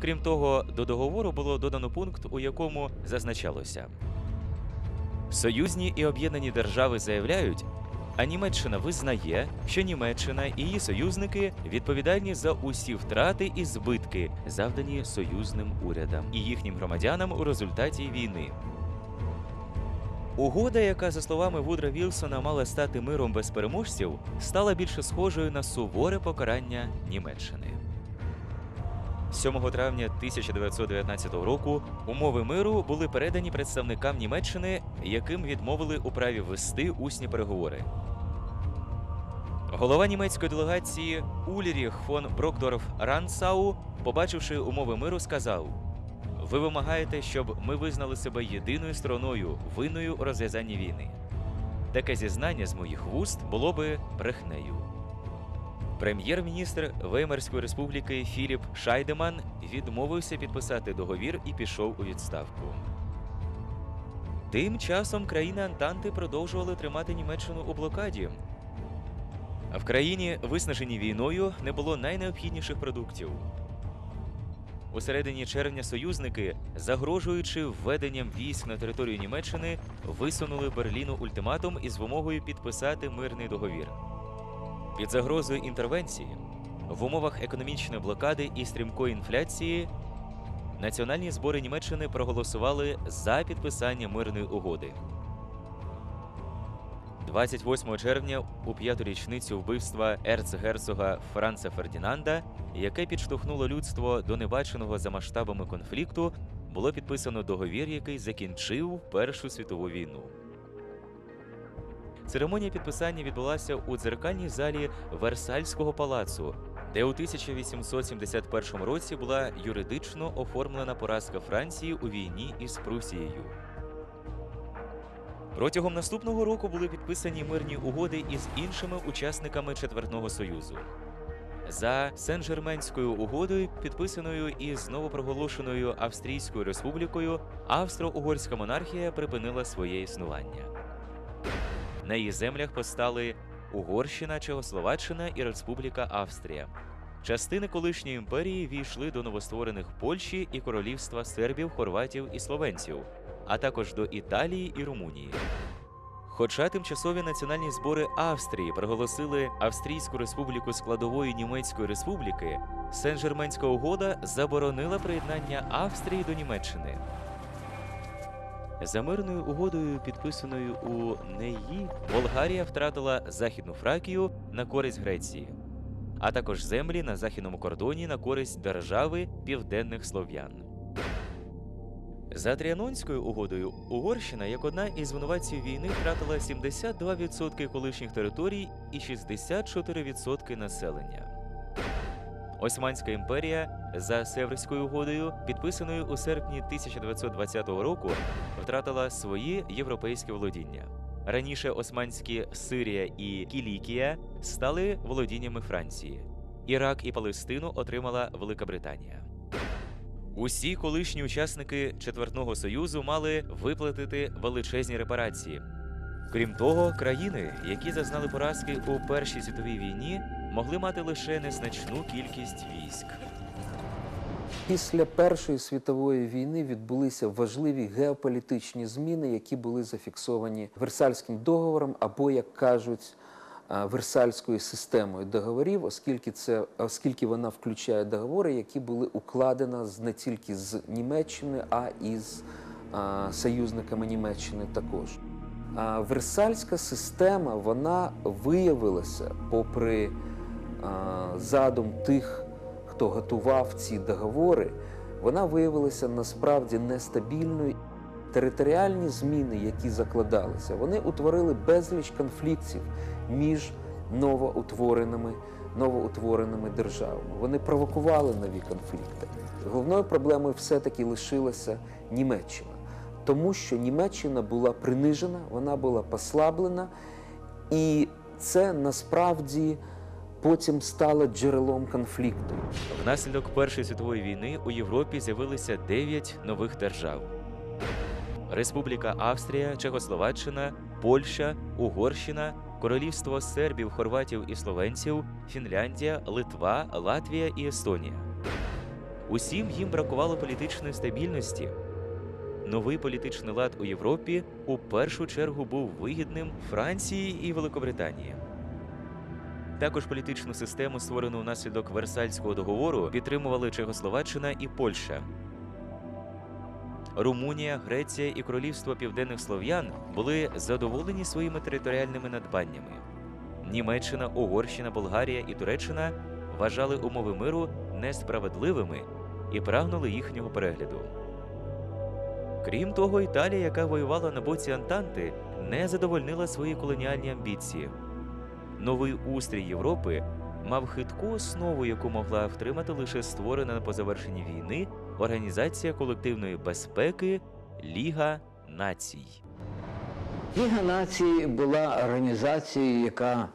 Крім того, до договору було додано пункт, у якому зазначалося. Союзні і об'єднані держави заявляють, а Німеччина визнає, що Німеччина і її союзники відповідальні за усі втрати і збитки, завдані союзним урядам і їхнім громадянам у результаті війни. Угода, яка, за словами Вудра Вілсона, мала стати миром без переможців, стала більше схожою на суворе покарання Німеччини. 7 травня 1919 року умови миру були передані представникам Німеччини, яким відмовили у праві вести усні переговори. Голова німецької делегації Ульріх фон Брокдорф Рансау, побачивши умови миру, сказав: Ви вимагаєте, щоб ми визнали себе єдиною стороною, винною у розв'язанні війни. Таке зізнання з моїх вуст було би брехнею. Прем'єр-міністр Веймарської республіки Філіп Шайдеман відмовився підписати договір і пішов у відставку. Тим часом країни Антанти продовжували тримати Німеччину у блокаді. В країні, виснаженій війною, не було найнеобхідніших продуктів. У середині червня союзники, загрожуючи введенням військ на територію Німеччини, висунули Берліну ультиматум із вимогою підписати мирний договір. Під загрозою інтервенції в умовах економічної блокади і стрімкої інфляції національні збори Німеччини проголосували за підписання мирної угоди. 28 червня, у п'яту річницю вбивства ерцгерцога Франца Фердінанда, яке підштовхнуло людство до небаченого за масштабами конфлікту, було підписано договір, який закінчив Першу світову війну. Церемонія підписання відбулася у дзеркальній залі Версальського палацу, де у 1871 році була юридично оформлена поразка Франції у війні із Прусією. Протягом наступного року були підписані мирні угоди із іншими учасниками Четвертного Союзу. За Сен-Жерменською угодою, підписаною із новопроголошеною Австрійською республікою, Австро-Угорська монархія припинила своє існування. На її землях постали Угорщина, Чехословаччина і Республіка Австрія. Частини колишньої імперії війшли до новостворених Польщі і королівства сербів, хорватів і словенців, а також до Італії і Румунії. Хоча тимчасові національні збори Австрії проголосили Австрійську республіку складової Німецької республіки, Сен-Жерменська угода заборонила приєднання Австрії до Німеччини. За мирною угодою, підписаною у Неї, Болгарія втратила Західну Фракію на користь Греції, а також землі на західному кордоні на користь держави південних слов'ян. За Тріанонською угодою Угорщина, як одна із винуватців війни, втратила 72% колишніх територій і 64% населення. Османська імперія за Северською угодою, підписаною у серпні 1920 року, втратила свої європейські володіння. Раніше османські Сирія і Кілікія стали володіннями Франції. Ірак і Палестину отримала Велика Британія. Усі колишні учасники Четвертного Союзу мали виплатити величезні репарації. Крім того, країни, які зазнали поразки у Першій світовій війні, могли мати лише незначну кількість військ. Після Першої світової війни відбулися важливі геополітичні зміни, які були зафіксовані Версальським договором або, як кажуть, Версальською системою договорів, оскільки це оскільки вона включає договори, які були укладені не тільки з Німеччини, а і з а, союзниками Німеччини також. А, Версальська система вона виявилася, попри задум тих, хто готував ці договори, вона виявилася насправді нестабільною. Територіальні зміни, які закладалися, вони утворили безліч конфліктів між новоутвореними, новоутвореними державами. Вони провокували нові конфлікти. Головною проблемою все-таки лишилася Німеччина, тому що Німеччина була принижена, вона була послаблена, і це насправді потім стало джерелом конфлікту. Внаслідок Першої світової війни у Європі з'явилися дев'ять нових держав: Республіка Австрія, Чехословаччина, Польща, Угорщина, Королівство сербів, хорватів і словенців, Фінляндія, Литва, Латвія і Естонія. Усім їм бракувало політичної стабільності. Новий політичний лад у Європі у першу чергу був вигідним Франції і Великобританії. Також політичну систему, створену внаслідок Версальського договору, підтримували Чехословаччина і Польща. Румунія, Греція і Королівство Південних Слов'ян були задоволені своїми територіальними надбаннями. Німеччина, Угорщина, Болгарія і Туреччина вважали умови миру несправедливими і прагнули їхнього перегляду. Крім того, Італія, яка воювала на боці Антанти, не задовольнила свої колоніальні амбіції. Новий устрій Європи мав хитку основу, яку могла втримати лише створена по завершенні війни Організація колективної безпеки Ліга націй. Ліга націй була організацією, яка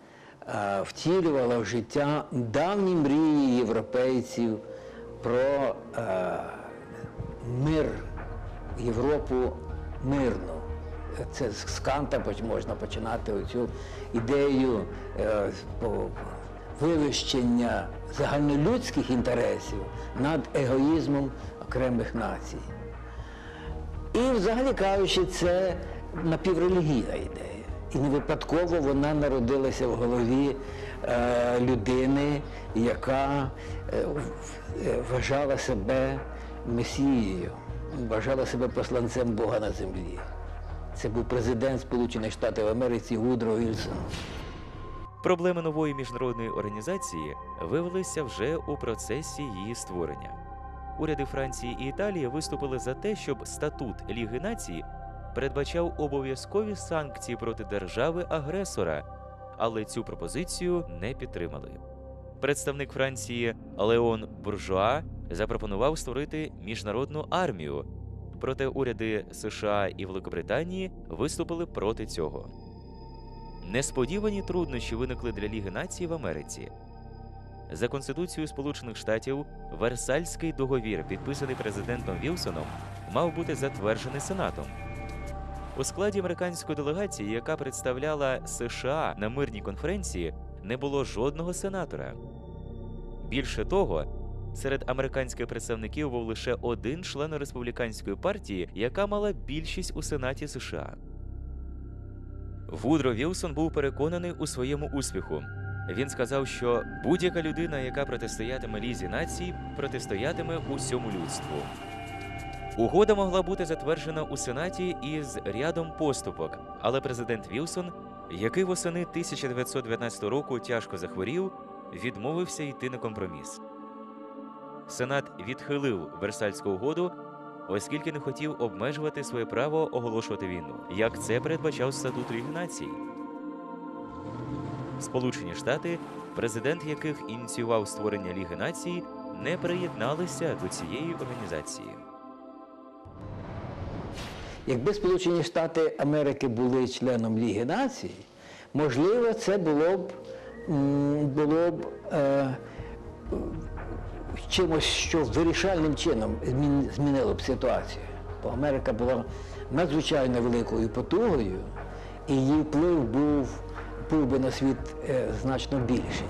е, втілювала в життя давні мрії європейців про е, мир, Європу мирну. Це з Канта можна починати оцю ідею е, вивищення загальнолюдських інтересів над егоїзмом окремих націй. І, взагалі кажучи, це напіврелігійна ідея. І не випадково вона народилася в голові е, людини, яка е, е, вважала себе месією, вважала себе посланцем Бога на землі. Це був президент Сполучених Штатів Америки Вудро Вільсон. Проблеми нової міжнародної організації виявилися вже у процесі її створення. Уряди Франції і Італії виступили за те, щоб статут Ліги націй передбачав обов'язкові санкції проти держави-агресора, але цю пропозицію не підтримали. Представник Франції Леон Буржуа запропонував створити міжнародну армію, проте уряди США і Великобританії виступили проти цього. Несподівані труднощі виникли для Ліги націй в Америці. За Конституцією Сполучених Штатів Версальський договір, підписаний президентом Вілсоном, мав бути затверджений Сенатом. У складі американської делегації, яка представляла США на мирній конференції, не було жодного сенатора. Більше того, серед американських представників був лише один член республіканської партії, яка мала більшість у Сенаті США. Вудро Вілсон був переконаний у своєму успіху. Він сказав, що будь-яка людина, яка протистоятиме лізі націй, протистоятиме усьому людству. Угода могла бути затверджена у Сенаті із рядом поступок, але президент Вілсон, який восени 1919 року тяжко захворів, відмовився йти на компроміс. Сенат відхилив Версальську угоду, оскільки не хотів обмежувати своє право оголошувати війну, як це передбачав статут Ліги націй. Сполучені Штати, президент яких ініціював створення Ліги націй, не приєдналися до цієї організації. Якби Сполучені Штати Америки були членом Ліги націй, можливо, це було б, було б е, чимось, що вирішальним чином змінило б ситуацію. Бо Америка була надзвичайно великою потугою, і її вплив був, був би на світ е, значно більший.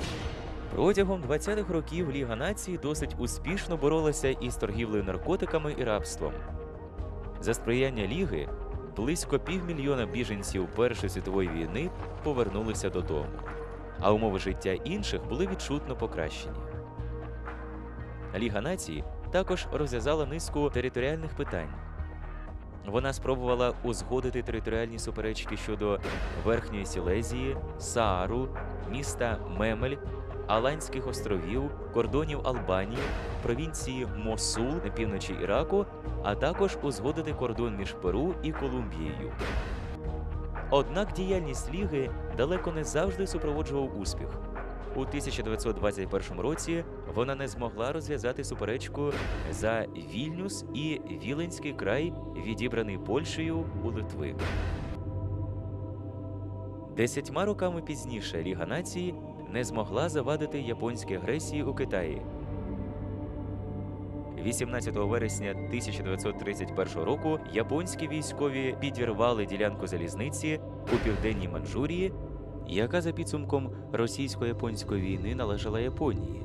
Протягом 20-х років Ліга націй досить успішно боролася із торгівлею наркотиками і рабством. За сприяння Ліги близько півмільйона біженців Першої світової війни повернулися додому, а умови життя інших були відчутно покращені. Ліга націй також розв'язала низку територіальних питань. Вона спробувала узгодити територіальні суперечки щодо Верхньої Сілезії, Саару, міста Мемель, Аланських островів, кордонів Албанії, провінції Мосул на півночі Іраку, а також узгодити кордон між Перу і Колумбією. Однак діяльність Ліги далеко не завжди супроводжував успіх. У 1921 році вона не змогла розв'язати суперечку за Вільнюс і Віленський край, відібраний Польщею у Литви. Десятьма роками пізніше Ліга націй не змогла завадити японській агресії у Китаї. 18 вересня 1931 року японські військові підірвали ділянку залізниці у південній Манчжурії, яка за підсумком російсько-японської війни належала Японії.